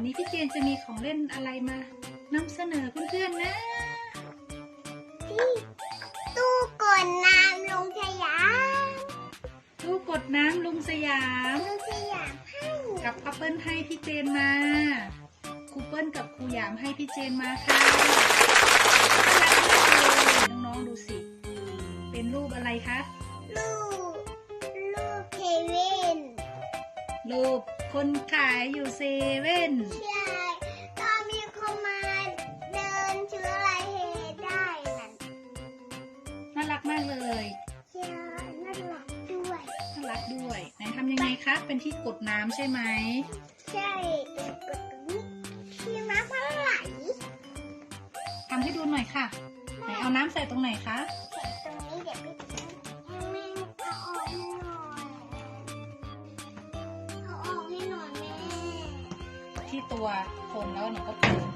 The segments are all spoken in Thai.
วันนี้พี่เจนจะมีของเล่นอะไรมานำเสนอเพื่อนๆนะที่ตู้กดน้ำลงสยามลูกกดน้ำลุงสยามลงสยามให้กับอัปเปิลให้พี่เจนมาครูเปิ้ลกับครูหยามให้พี่เจนมาค่ะน่ารักมากเลยน้องๆดูสิ เป็นรูปอะไรคะลูกลูกเควินรูป คนขายอยู่เซเว่นใช่ตอนมีคนมาเดินชื่ออะไรเฮได้นั่นน่ารักมากเลยใช่น่ารักด้วยน่ารักด้วยไหนทำยังไงคะเป็นที่กดน้ำใช่ไหมใช่กดตรงนี้ที่น้ำมันไหลทำให้ดูหน่อยค่ะไหนเอาน้ำใส่ตรงไหนคะใส่ตรงนี้เดี๋ยวไตัวคนแล้วหนูก็เปิด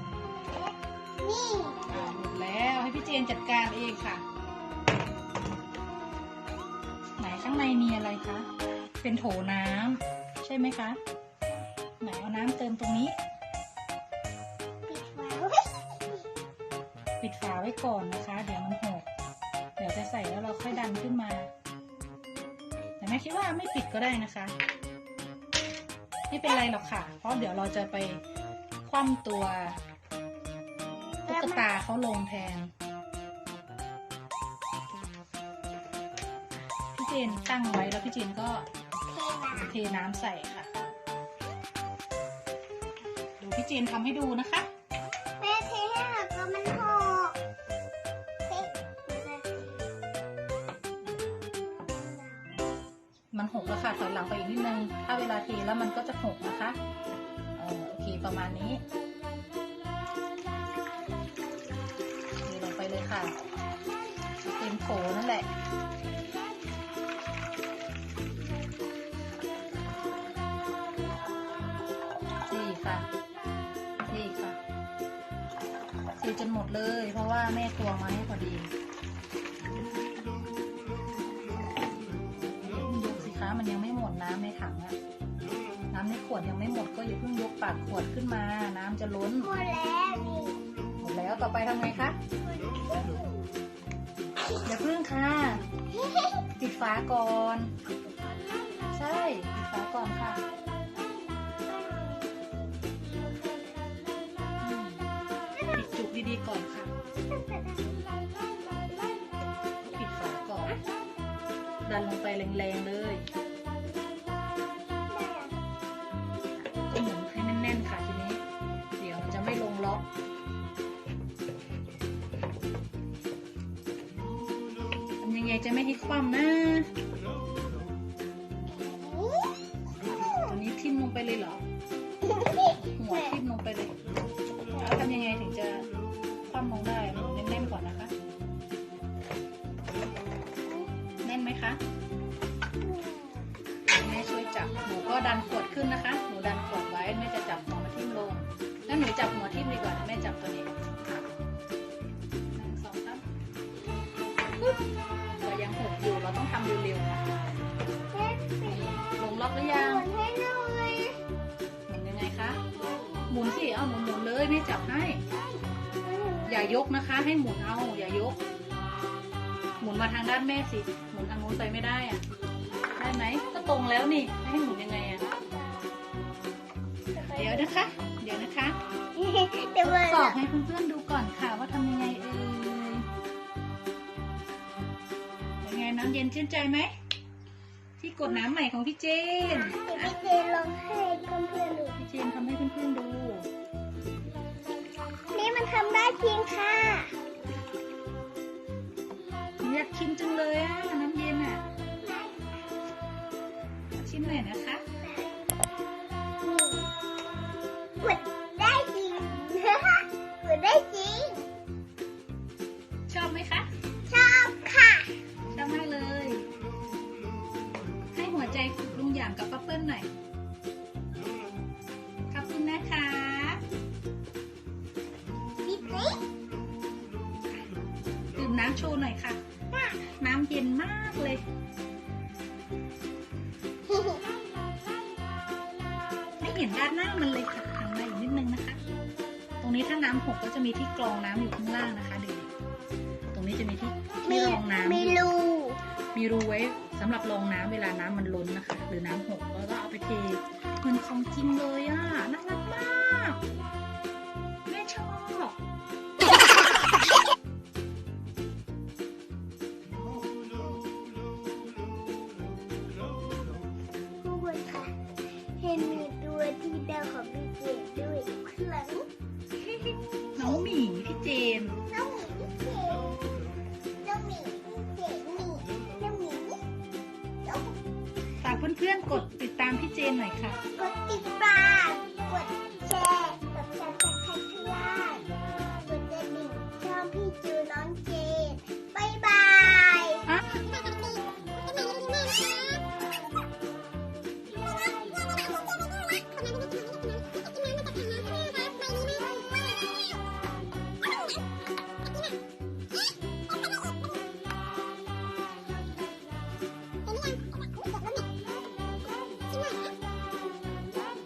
นี่อ่าหมดแล้วให้พี่เจนจัดการเองค่ะ ไหนข้างในมีอะไรคะ เป็นโถน้ำใช่ไหมคะ ไหนเอาน้ำเติมตรงนี้ ปิดฝาไว้ปิดฝาไว้ก่อนนะคะ เดี๋ยวมันหก เดี๋ยวจะใส่แล้วเราค่อยดันขึ้นมา แต่แม่คิดว่าไม่ปิดก็ได้นะคะ ไม่เป็นไรหรอกค่ะ เพราะเดี๋ยวเราจะไปคว่ำตัวตุ๊กตาเขาลงแทน พี่เจนตั้งไว้แล้วพี่เจนก็เทน้เทน้ำใส่ค่ะ ดูพี่เจนทำให้ดูนะคะ มันหกแล้วค่ะถอยหลังไปอีกนิดนึง ถ้าเวลาเทแล้วมันก็จะหกนะคะเออโอเคประมาณนี้เทลงไปเลยค่ะเต็มโถนั่นแหละนี่ค่ะนี่ค่ะเทจนหมดเลย เพราะว่าแม่ตวงมาให้พอดี มันยังไม่หมดน้ำในถังอะน้ำในขวดยังไม่หมดก็อย่าเพิ่งยกปากขวดขึ้นมา น้ำจะล้นหมดแล้วหมดแล้วต่อไปทำไงคะอย่าเพิ่งค่ะปิดฝาก่อน ใช่ปิดฝาก่อนค่ะปิดจุกดีๆก่อนค่ะปิดฝาก่อน ดันลงไปแรงๆเลย ยังไงจะไม่ให้คว่ำนะตอนนี้ทิ่มลงไปเลยเหรอ หัวทิ่มลงไปเลย แล้วทำยังไงถึงจะคว่ำลงได้แน่นๆก่อนนะคะ แน่นไหมคะแม่ช่วยจับ หนูก็ดันขวดขึ้นนะคะ หนูดันขวดไว้แม่จะจับหัวทิ่มลง แล้วหนูจับหัวทิ่มดีกว่าแม่จับตัวนี้ หมุนสิเอาหมุนหมุนๆเลยแม่จับให้ อย่ายกนะคะ ให้หมุนเอา อย่ายก หมุนมาทางด้านแม่สิ หมุนทางนู้นไปไม่ได้อะได้ไหมก็ตรงแล้วนี่ ให้หมุนยังไงอะเดี๋ยวนะคะ เดี๋ยวนะคะเดี๋ยวทมัดนสอบให้เพื่อนๆดูก่อนค่ะว่าทำยังไงเอ่ยเป็นไงน้ำเย็นชื่นใจไหมที่กดน้ำใหม่ของพี่เจนเดี๋ยวอะพี่เจนลองให้เพื่อนๆดู พี่เจนทำให้เพื่อนๆดู นี้มันทำได้จริงค่ะอยากชิมจังเลยอะน้ำเย็นอะชิมหน่อยนะคะ โชว์หน่อยค่ะ น้ำเย็นมากเลย ไม่เห็นด้านหน้ามันเลยค่ะทางในอีนิดนึงนะคะ ตรงนี้ถ้าน้ำหกก็จะมีที่กรองน้ำอยู่ข้างล่างนะคะเด็กๆตรงนี้จะมีที่ที่รองน้ำมีรูมีรูไว้สำหรับรองน้ำเวลาน้ำมันล้นนะคะ หรือน้ำหกก็เอาไปเทเหมือนของจริงเลยอะน่า พื่อนกดติดตามพี่เจนหน่อยค่ะ กดติดตาม กด